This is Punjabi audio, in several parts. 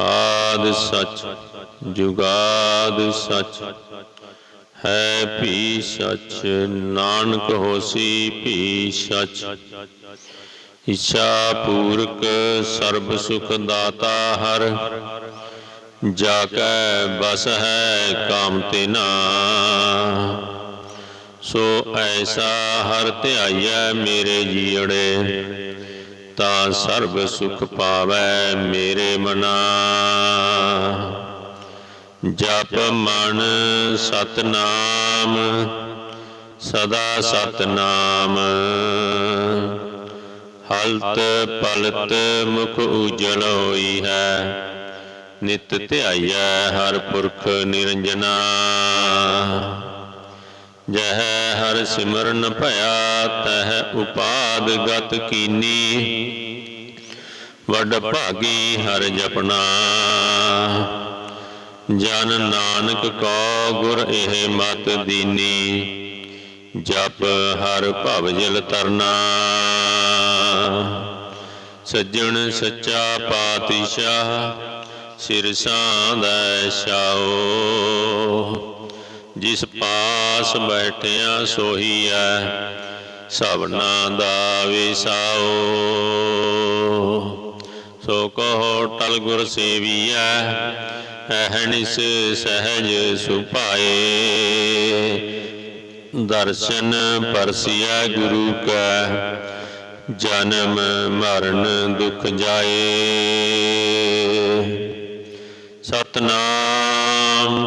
ਆਦ ਸੱਚ, ਜੁਗਾਦ ਸੱਚ, ਹੈ ਭੀ ਸੱਚ, ਨਾਨਕ ਹੋਸੀ ਭੀ ਸਚ। ਇੱਛਾ ਪੂਰਕ ਸਰਬ ਸੁਖ ਦਾਤਾ ਹਰ ਜਾ ਕੈ ਬਸ ਹੈ ਕਾਮ ਤਿਨਾ। ਸੋ ਐਸਾ ਹਰ ਧਿਆਈਐ ਮੇਰੇ ਜੀੜੇ ਤਾਂ ਸਰਬ ਸੁਖ ਪਾਵੈ ਮੇਰੇ ਮਨਾ। ਜਪ ਮਨ ਸਤਨਾਮ, ਸਦਾ ਸਤਨਾਮ। ਹਲਤ ਪਲਤ ਮੁਖ ਉਜਲ ਹੋਈ ਹੈ। ਨਿਤ ਧਿਆਈਐ ਹਰ ਪੁਰਖ ਨਿਰੰਜਨਾ। ਸਿਮਰਨ ਭਇਆ ਤਹ ਉਪਾਦ ਗਤ ਕੀਨੀ। ਵੱਡ ਭਾਗੀ ਹਰ ਜਪਣਾ ਜਨ ਨਾਨਕ ਕੋ ਗੁਰ ਇਹ ਮਤ ਦੀਨੀ। ਜਪ ਹਰ ਭਵ ਜਲ ਤਰਨਾ। ਸੱਜਣ ਸੱਚਾ ਪਾਤਸ਼ਾਹ ਸਿਰ ਸਾਂਦੈ ਛਾਓ ਜਿਸ ਪਾਸ ਬੈਠਿਆ ਸੋਹੀ ਐ ਸਭਨਾ ਦਾ ਵਿਸਾਓ। ਸੋ ਕਹੋ ਟਲ ਗੁਰ ਸੇਵੀਐ ਅਹਨਿਸ ਸਹਿਜ ਸੁਭਾਏ। ਦਰਸ਼ਨ ਪਰਸਿਆ ਗੁਰੂ ਕੈ, ਜਨਮ ਮਰਨ ਦੁਖ ਜਾਏ। ਸਤਨਾਮ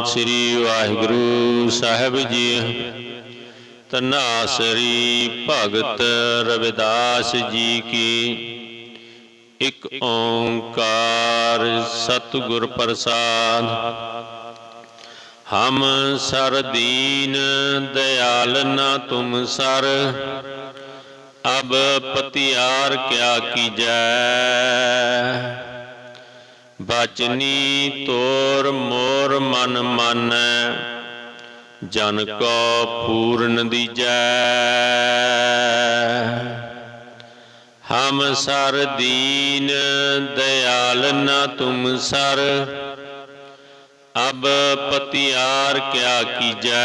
ਸ੍ਰੀ ਵਾਹਿਗੁਰੂ ਸਾਹਿਬ ਜੀ। ਤਨਾ ਤਨਾਸਰੀ ਭਗਤ ਰਵਿਦਾਸ ਜੀ ਕੀ। ਇਕ ਓੰਕਾਰ ਸਤਿਗੁਰ ਪ੍ਰਸਾਦ। ਹਮ ਸਰ ਦੀਨ ਦਇਆਲ ਨਾ ਤੁਮ ਸਰ। ਅਬ ਪਤਿਆਰ ਕਿਆ ਕੀਜੈ। ਬਚਨੀ ਤੋਰ ਮੋਰ ਮਨ ਮਾਨੈ, ਜਨ ਕੋ ਪੂਰਨ ਦੀਜੈ। ਹਮ ਸਰ ਦੀਨ ਦਇਆਲ ਨਾ ਤੁਮ ਸਰ, ਅਬ ਪਤਿਆਰ ਕਿਆ ਕੀਜੈ।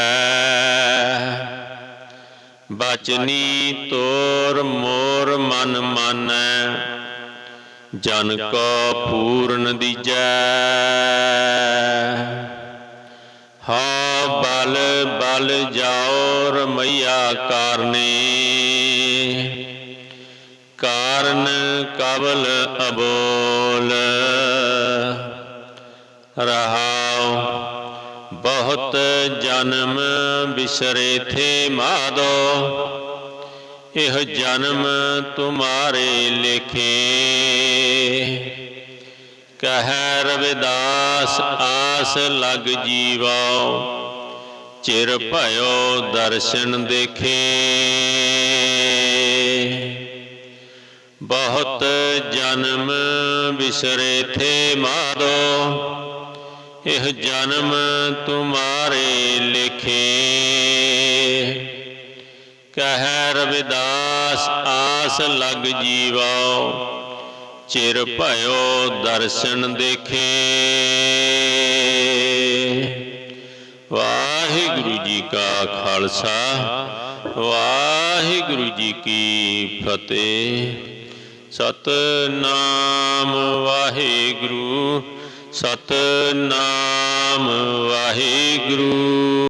ਬਚਨੀ ਤੋਰ ਮੋਰ ਮਨ ਮਾਨੈ ਜਨ ਕੋ ਪੂਰਨ ਦੀਜੈ। ਹਾਂ ਬਲ ਬਲ ਜਾਓ ਰਮਈਆ ਕਾਰਨੇ। ਕਾਰਨ ਕਬਲ ਅਬੋਲ। ਰਹਾਉ ਬਹੁਤ ਜਨਮ ਬਿਸਰੇ ਥੇ ਮਾਦੋ। ਇਹ ਜਨਮ ਤੁਮਾਰੇ ਲਿਖੇ। ਕਹਿ ਰਵਿਦਾਸ, ਆਸ ਲਗ ਜੀਵੋ, ਚਿਰ ਭਇਓ ਦਰਸ਼ਨ ਦੇਖੇ। ਬਹੁਤ ਜਨਮ ਬਿਸਰੇ ਥੇ ਮਾਰੋ ਇਹ ਜਨਮ ਤੁਮਾਰੇ ਲਿਖੇ। ਕਹਿ ਰਵਿਦਾਸ, ਆਸ ਲਗ ਜੀਵੋ। ਚਿਰ ਭਇਓ ਦਰਸ਼ਨ ਦੇਖੇ। ਵਾਹਿਗੁਰੂ ਜੀ ਕਾ ਖਾਲਸਾ, ਵਾਹਿਗੁਰੂ ਜੀ ਕੀ ਫਤਿਹ। ਸਤਨਾਮ ਵਾਹਿਗੁਰੂ ਸਤਨਾਮ ਵਾਹਿਗੁਰੂ।